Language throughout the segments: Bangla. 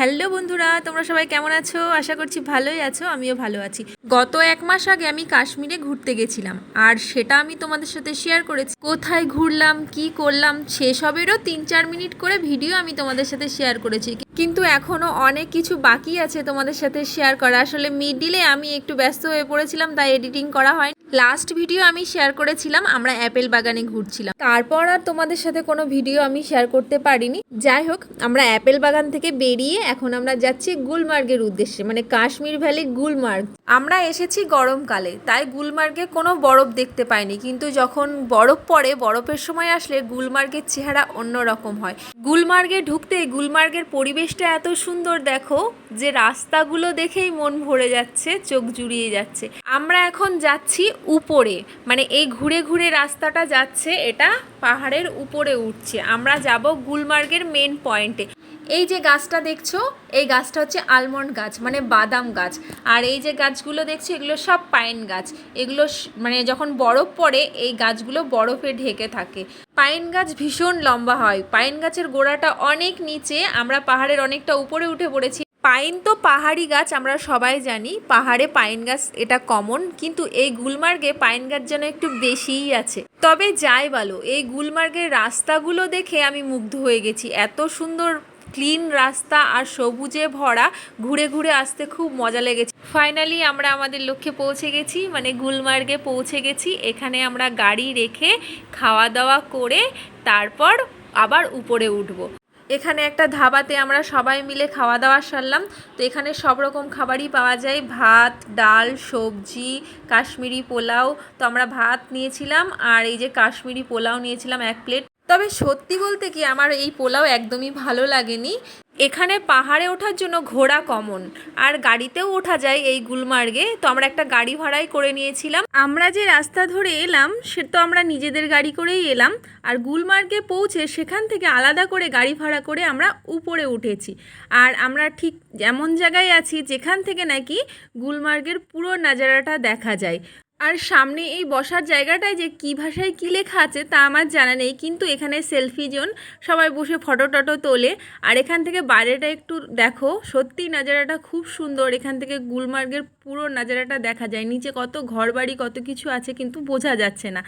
হ্যালো বন্ধুরা, তোমরা সবাই কেমন আছো? আশা করছি ভালোই আছো, আমিও ভালো আছি। গত এক মাস আগে আমি কাশ্মীরে ঘুরতে গেছিলাম, আর সেটা আমি তোমাদের সাথে শেয়ার করেছি। কোথায় ঘুরলাম, কি করলাম, সেসবেরও তিন চার মিনিট করে ভিডিও আমি তোমাদের সাথে শেয়ার করেছি। কিন্তু এখনও অনেক কিছু বাকি আছে তোমাদের সাথে শেয়ার করা। আসলে মিডিলে আমি একটু ব্যস্ত হয়ে পড়েছিলাম, তাই এডিটিং করা হয় লাস্ট ভিডিও আমি শেয়ার করেছিলাম, আমরা অ্যাপেল বাগানে ঘুরছিলাম। তারপর আর তোমাদের সাথে কোনো ভিডিও আমি শেয়ার করতে পারিনি। যাই হোক, আমরা অ্যাপেল বাগান থেকে বেরিয়ে এখন আমরা যাচ্ছি গুলমার্গের উদ্দেশ্যে মানে কাশ্মীর ভ্যালি গুলমার্গ। আমরা এসেছি গরমকালে, তাই গুলমার্গে কোনো বরফ দেখতে পাইনি। কিন্তু যখন বরফ পড়ে, বরফের সময় আসলে গুলমার্গের চেহারা অন্যরকম হয়। গুলমার্গে ঢুকতে গুলমার্গের পরিবেশটা এত সুন্দর দেখো, যে রাস্তাগুলো দেখেই মন ভরে যাচ্ছে, চোখ জুড়িয়ে যাচ্ছে। আমরা এখন যাচ্ছি উপরে মানে এই ঘুরে ঘুরে রাস্তাটা যাচ্ছে, এটা পাহাড়ের উপরে উঠছে। আমরা যাব গুলমার্গের মেন পয়েন্টে এই যে গাছটা দেখছ, এই গাছটা হচ্ছে আলমন্ড গাছ মানে বাদাম গাছ। আর এই যে গাছগুলো দেখছ, এগুলো সব পাইন গাছ। এগুলো মানে যখন বরফ পড়ে, এই গাছগুলো বরফে ঢেকে থাকে। পাইন গাছ ভীষণ লম্বা হয়। পাইন গাছের গোড়াটা অনেক নিচে, আমরা পাহাড়ের অনেকটা উপরে উঠে পড়েছি। পাইন তো পাহাড়ি গাছ, আমরা সবাই জানি। পাহাড়ে পাইন গাছ এটা কমন কিন্তু এই গুলমার্গে পাইন গাছ যেন একটু বেশিই আছে। তবে যাই বলো, এই গুলমার্গের রাস্তাগুলো দেখে আমি মুগ্ধ হয়ে গেছি। এত সুন্দর ক্লিন রাস্তা আর সবুজে ভরা, ঘুরে ঘুরে আসতে খুব মজা লেগেছে। ফাইনালি আমরা আমাদের লক্ষ্যে পৌঁছে গেছি মানে গুলমার্গে পৌঁছে গেছি। এখানে আমরা গাড়ি রেখে খাওয়া দাওয়া করে তারপর আবার উপরে উঠবো। এখানে একটা ধাবাতে আমরা সবাই মিলে খাওয়া দাওয়া সারলাম। তো এখানে সব রকম খাবারই পাওয়া যায়। ভাত, ডাল, সবজি, কাশ্মীরি পোলাও। তো আমরা ভাত নিয়েছিলাম আর এই যে কাশ্মীরি পোলাও নিয়েছিলাম এক প্লেট। তবে সত্যি বলতে কি, আমার এই পোলাও একদমই ভালো লাগেনি। এখানে পাহাড়ে ওঠার জন্য ঘোড়া কমন। আর গাড়িতেও ওঠা যায় এই গুলমার্গে। তো আমরা একটা গাড়ি ভাড়াই করে নিয়েছিলাম। আমরা যে রাস্তা ধরে এলাম, সে তো আমরা নিজেদের গাড়ি করেই এলাম। আর গুলমার্গে পৌঁছে সেখান থেকে আলাদা করে গাড়ি ভাড়া করে আমরা উপরে উঠেছি। আর আমরা ঠিক এমন জায়গায় আছি, যেখান থেকে নাকি গুলমার্গের পুরো নাজারাটা দেখা যায়। আর সামনে এই বসার জায়গাটায় যে কী ভাষায় কী লেখা আছে তা আমার জানা নেই, কিন্তু এখানে সেলফি জোন সবাই বসে ফটো টটো তোলে। আর এখান থেকে বাইরেটা একটু দেখো, সত্যি নাজারাটা খুব সুন্দর। এখান থেকে গুলমার্গের পুরো নাজারাটা দেখা যায়। নিচে কত ঘরবাড়ি, কত কিছু আছে কিন্তু বোঝা যাচ্ছে না।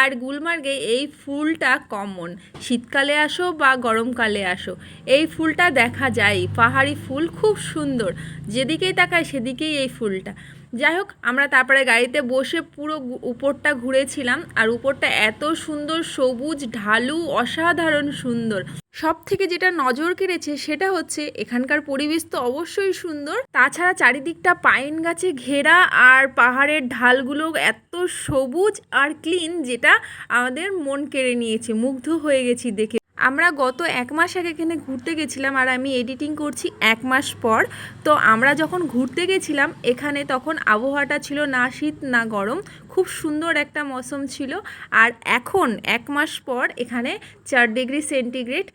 আর গুলমার্গে এই ফুলটা কমন শীতকালে আসো বা গরমকালে আসো, এই ফুলটা দেখা যায়। পাহাড়ি ফুল খুব সুন্দর। যেদিকেই তাকায় সেদিকেই এই ফুলটা। যাই হোক আমরা তারপরে গাড়িতে বসে পুরো উপরটা ঘুরেছিলাম আর উপরটা এত সুন্দর সবুজ, ঢালু, অসাধারণ সুন্দর। সব থেকে যেটা নজর কেড়েছে সেটা হচ্ছে, এখানকার পরিবেশ তো অবশ্যই সুন্দর। তাছাড়া চারিদিকটা পাইন গাছে ঘেরা আর পাহাড়ের ঢালগুলো এত সবুজ আর ক্লিন যেটা আমাদের মন কেড়ে নিয়েছে। মুগ্ধ হয়ে গেছি দেখে। আমরা গত এক মাস আগে এখানে ঘুরতে গেছিলাম আর আমি এডিটিং করছি এক মাস পর। তো আমরা যখন ঘুরতে গেছিলাম, এখানে তখন আবহাওয়াটা ছিল না শীত, না গরম, খুব সুন্দর একটা মৌসুম ছিল। আর এখন এক মাস পর এখানে চার ডিগ্রি সেন্টিগ্রেড।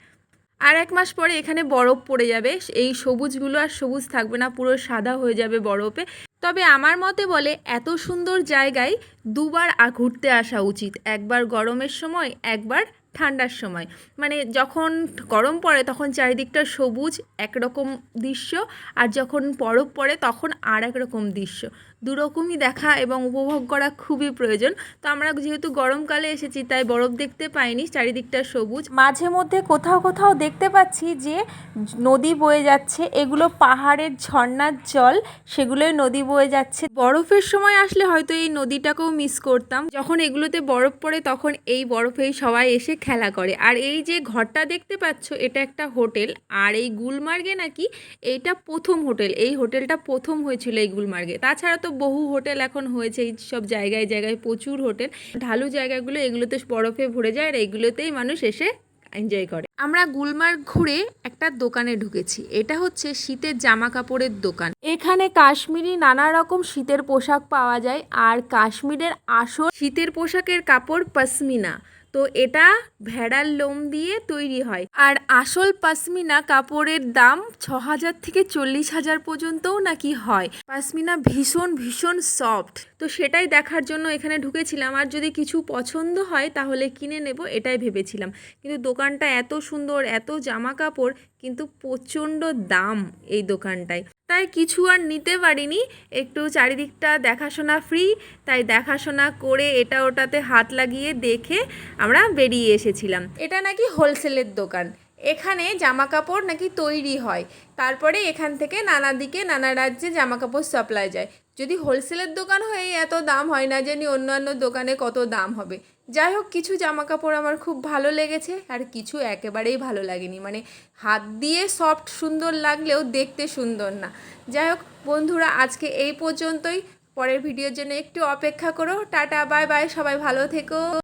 আর এক মাস পরে এখানে বরফ পড়ে যাবে। এই সবুজগুলো আর সবুজ থাকবে না, পুরো সাদা হয়ে যাবে বরফে। তবে আমার মতে বলে, এত সুন্দর জায়গায় দুবার ঘুরতে আসা উচিত। একবার গরমের সময়, একবার ঠান্ডার সময়। মানে যখন গরম পড়ে তখন চারিদিকটা সবুজ একরকম দৃশ্য, আর যখন বরফ পড়ে তখন আর এক রকম দৃশ্য। দুরকমই দেখা এবং উপভোগ করা খুবই প্রয়োজন। তো আমরা যেহেতু গরমকালে এসেছি তাই বরফ দেখতে পাইনি চারিদিকটা সবুজ। মাঝে মধ্যে কোথাও কোথাও দেখতে পাচ্ছি যে নদী বয়ে যাচ্ছে এগুলো পাহাড়ের ঝর্ণার জল সেগুলোই নদী বয়ে যাচ্ছে। বরফের সময় আসলে হয়তো এই নদীটাকেও মিস করতাম। যখন এগুলোতে বরফ পড়ে তখন এই বরফেই সবাই এসে খেলা করে। আর এই যে ঘরটা দেখতে পাচ্ছ এটা একটা হোটেল। আর এই গুলমার্গে নাকি এইটা প্রথম হোটেল। এই হোটেলটা প্রথম হয়েছিল এই গুলমার্গে। তাছাড়া তো বহু হোটেল এখন হয়েছে, এই সব জায়গায় জায়গায় প্রচুর হোটেল। ঢালু জায়গাগুলো, এগুলোতে বরফে ভরে যায় আর এগুলোতেই মানুষ এসে এনজয় করে। আমরা গুলমার্গ ঘুরে একটা দোকানে ঢুকেছি, এটা হচ্ছে শীতের জামা কাপড়ের দোকান। এখানে কাশ্মীরি নানা রকম শীতের পোশাক পাওয়া যায়, আর কাশ্মীরের আসল শীতের পোশাকের কাপড় পশমিনা। তো এটা ভেড়ার লোম দিয়ে তৈরি হয়। আর আসল পাশমিনা কাপড়ের দাম ছ হাজার থেকে চল্লিশ হাজার পর্যন্তও নাকি হয়। পাশমিনা ভীষণ ভীষণ সফট। তো সেটাই দেখার জন্য এখানে ঢুকেছিলাম। আর যদি কিছু পছন্দ হয় তাহলে কিনে নেব, এটাই ভেবেছিলাম। কিন্তু দোকানটা এত সুন্দর, এত জামা কাপড়, কিন্তু প্রচণ্ড দাম এই দোকানটায়। তাই কিছু আর নিতে পারিনি। একটু চারিদিকটা দেখাশোনা ফ্রি তাই দেখাশোনা করে এটা ওটাতে হাত লাগিয়ে দেখে আমরা বেরিয়ে এসেছিলাম। এটা নাকি হোলসেলের দোকান। এখানে জামা কাপড় নাকি তৈরি হয়। তারপরে এখান থেকে নানা দিকে, নানা রাজ্যে জামা কাপড় সাপ্লাই যায়। যদি হোলসেলের দোকান হয়ে এত দাম হয় না জানি অন্যান্য দোকানে কত দাম হবে। যাই হোক, কিছু জামা কাপড় আমার খুব ভালো লেগেছে আর কিছু একেবারেই ভালো লাগেনি। মানে হাত দিয়ে সফট সুন্দর লাগলেও দেখতে সুন্দর না। যাই হোক, বন্ধুরা, আজকে এই পর্যন্তই। পরের ভিডিওর জন্য একটু অপেক্ষা করো। টাটা বাই বাই সবাই ভালো থেকো।